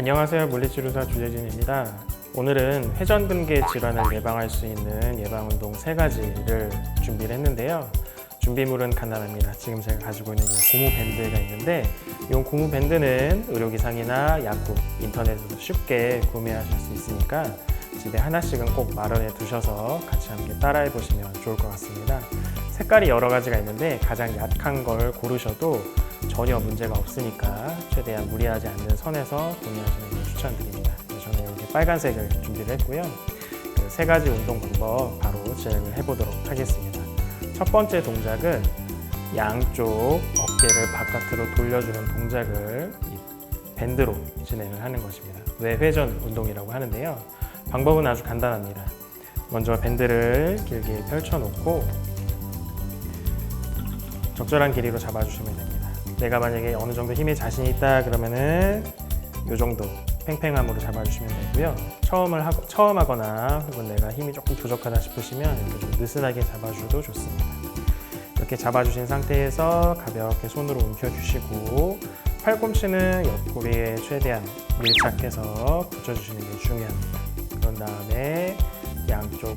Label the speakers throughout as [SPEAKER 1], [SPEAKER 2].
[SPEAKER 1] 안녕하세요. 물리치료사 주재진입니다. 오늘은 회전근개 질환을 예방할 수 있는 예방운동 세 가지를 준비를 했는데요. 준비물은 간단합니다. 지금 제가 가지고 있는 이 고무 밴드가 있는데 이 고무 밴드는 의료기상이나 약국, 인터넷에서 쉽게 구매하실 수 있으니까 집에 하나씩은 꼭 마련해 두셔서 같이 함께 따라해 보시면 좋을 것 같습니다. 색깔이 여러 가지가 있는데 가장 약한 걸 고르셔도 전혀 문제가 없으니까 최대한 무리하지 않는 선에서 구매하시는 걸 추천드립니다. 저는 이렇게 빨간색을 준비를 했고요. 그 세 가지 운동 방법 바로 진행을 해보도록 하겠습니다. 첫 번째 동작은 양쪽 어깨를 바깥으로 돌려주는 동작을 이 밴드로 진행을 하는 것입니다. 뇌회전 운동이라고 하는데요. 방법은 아주 간단합니다. 먼저 밴드를 길게 펼쳐놓고 적절한 길이로 잡아주시면 됩니다. 내가 만약에 어느 정도 힘에 자신이 있다 그러면은 이 정도 팽팽함으로 잡아주시면 되고요. 처음을 하고, 처음 하거나 혹은 내가 힘이 조금 부족하다 싶으시면 이렇게 좀 느슨하게 잡아주셔도 좋습니다. 이렇게 잡아주신 상태에서 가볍게 손으로 움켜주시고 팔꿈치는 옆구리에 최대한 밀착해서 붙여주시는 게 중요합니다. 그런 다음에 양쪽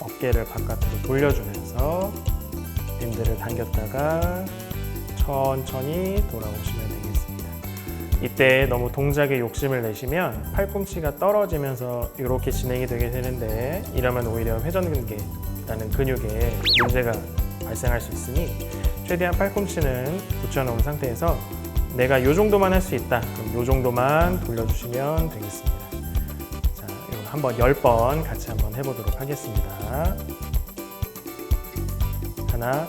[SPEAKER 1] 어깨를 바깥으로 돌려주면서 밴드를 당겼다가 천천히 돌아오시면 되겠습니다. 이때 너무 동작에 욕심을 내시면 팔꿈치가 떨어지면서 이렇게 진행이 되게 되는데 이러면 오히려 회전근개라는 근육에 문제가 발생할 수 있으니 최대한 팔꿈치는 붙여놓은 상태에서 내가 이 정도만 할 수 있다. 그럼 이 정도만 돌려주시면 되겠습니다. 자, 이거 한번 10번 같이 한번 해보도록 하겠습니다. 하나,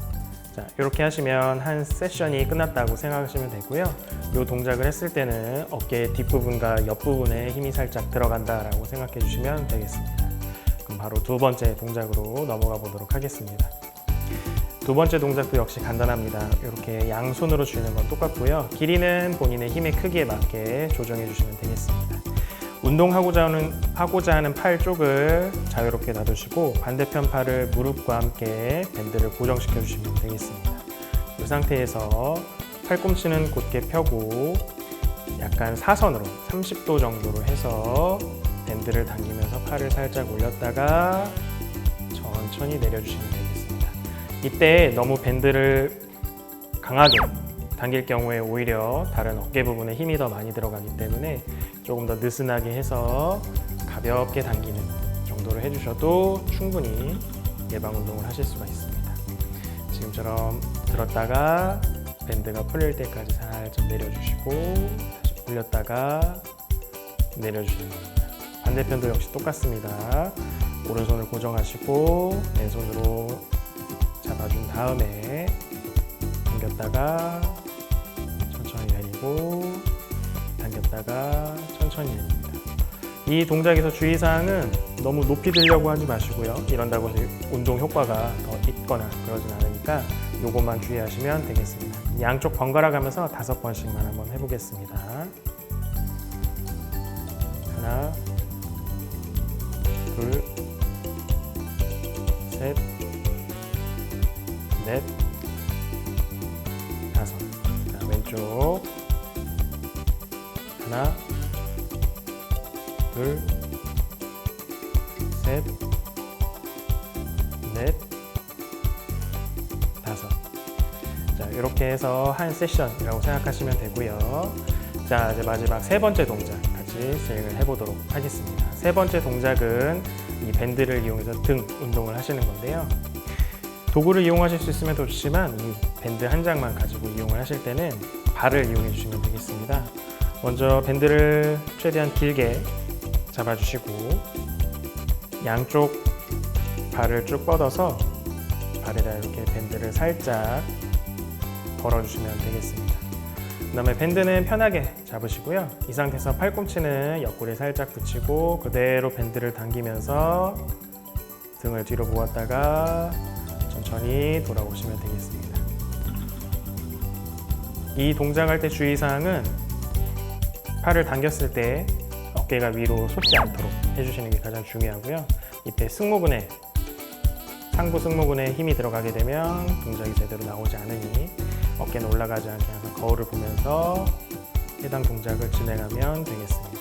[SPEAKER 1] 자, 이렇게 하시면 한 세션이 끝났다고 생각하시면 되고요. 이 동작을 했을 때는 어깨 뒷부분과 옆부분에 힘이 살짝 들어간다라고 생각해 주시면 되겠습니다. 그럼 바로 두 번째 동작으로 넘어가 보도록 하겠습니다. 두 번째 동작도 역시 간단합니다. 이렇게 양손으로 쥐는 건 똑같고요. 길이는 본인의 힘의 크기에 맞게 조정해 주시면 되겠습니다. 운동하고자 하는, 하고자 하는 팔 쪽을 자유롭게 놔두시고 반대편 팔을 무릎과 함께 밴드를 고정시켜 주시면 되겠습니다. 이 상태에서 팔꿈치는 곧게 펴고 약간 사선으로 30도 정도로 해서 밴드를 당기면서 팔을 살짝 올렸다가 천천히 내려주시면 되겠습니다. 이때 너무 밴드를 강하게 당길 경우에 오히려 다른 어깨 부분에 힘이 더 많이 들어가기 때문에 조금 더 느슨하게 해서 가볍게 당기는 정도로 해주셔도 충분히 예방 운동을 하실 수가 있습니다. 지금처럼 들었다가 밴드가 풀릴 때까지 살짝 내려주시고 다시 올렸다가 내려주시는 겁니다. 반대편도 역시 똑같습니다. 오른손을 고정하시고 왼손으로 잡아준 다음에 당겼다가 천천히 내리고 당겼다가 천천히 내립니다. 이 동작에서 주의사항은 너무 높이 들려고 하지 마시고요. 이런다고 해서 운동 효과가 더 있거나 그러진 않으니까 요것만 주의하시면 되겠습니다. 양쪽 번갈아 가면서 다섯 번씩만 한번 해보겠습니다. 하나, 둘, 셋, 넷, 다섯. 자, 왼쪽. 하나, 둘, 셋, 넷, 다섯. 자, 이렇게 해서 한 세션이라고 생각하시면 되고요. 자, 이제 마지막 세 번째 동작 같이 진행을 해보도록 하겠습니다. 세 번째 동작은 이 밴드를 이용해서 등 운동을 하시는 건데요. 도구를 이용하실 수 있으면 더 좋지만 이 밴드 한 장만 가지고 이용을 하실 때는 발을 이용해 주시면 되겠습니다. 먼저 밴드를 최대한 길게 잡아주시고 양쪽 발을 쭉 뻗어서 발에다 이렇게 밴드를 살짝 걸어주시면 되겠습니다. 그 다음에 밴드는 편하게 잡으시고요. 이 상태에서 팔꿈치는 옆구리에 살짝 붙이고 그대로 밴드를 당기면서 등을 뒤로 모았다가 천천히 돌아오시면 되겠습니다. 이 동작할 때 주의사항은 팔을 당겼을 때 어깨가 위로 솟지 않도록 해주시는 게 가장 중요하고요. 이때 승모근에 상부 승모근에 힘이 들어가게 되면 동작이 제대로 나오지 않으니 어깨는 올라가지 않게 항상 거울을 보면서 해당 동작을 진행하면 되겠습니다.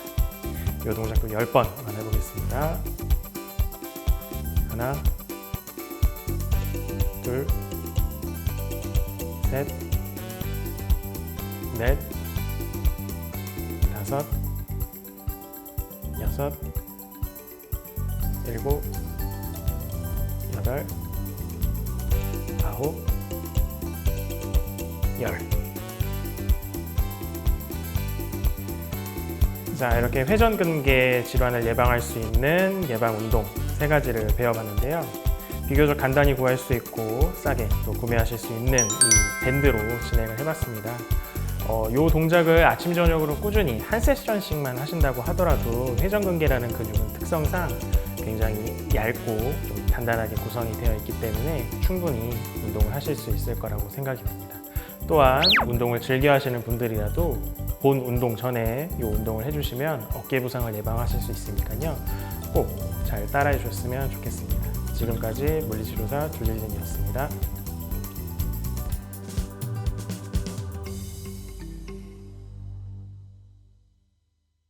[SPEAKER 1] 이 동작도 10번만 해보겠습니다. 하나, 둘, 셋, 넷, 다섯, 여섯, 일곱, 여덟, 아홉, 열. 자, 이렇게 회전근개 질환을 예방할 수 있는 예방 운동 세 가지를 배워봤는데요. 비교적 간단히 구할 수 있고 싸게 또 구매하실 수 있는 이 밴드로 진행을 해봤습니다. 어, 요 동작을 아침 저녁으로 꾸준히 한 세션씩만 하신다고 하더라도 회전근개라는 근육은 특성상 굉장히 얇고 좀 단단하게 구성이 되어 있기 때문에 충분히 운동을 하실 수 있을 거라고 생각이 됩니다. 또한 운동을 즐겨 하시는 분들이라도 본 운동 전에 이 운동을 해주시면 어깨 부상을 예방하실 수 있으니까요. 꼭 잘 따라해 주셨으면 좋겠습니다. 지금까지 물리치료사 조일린이었습니다.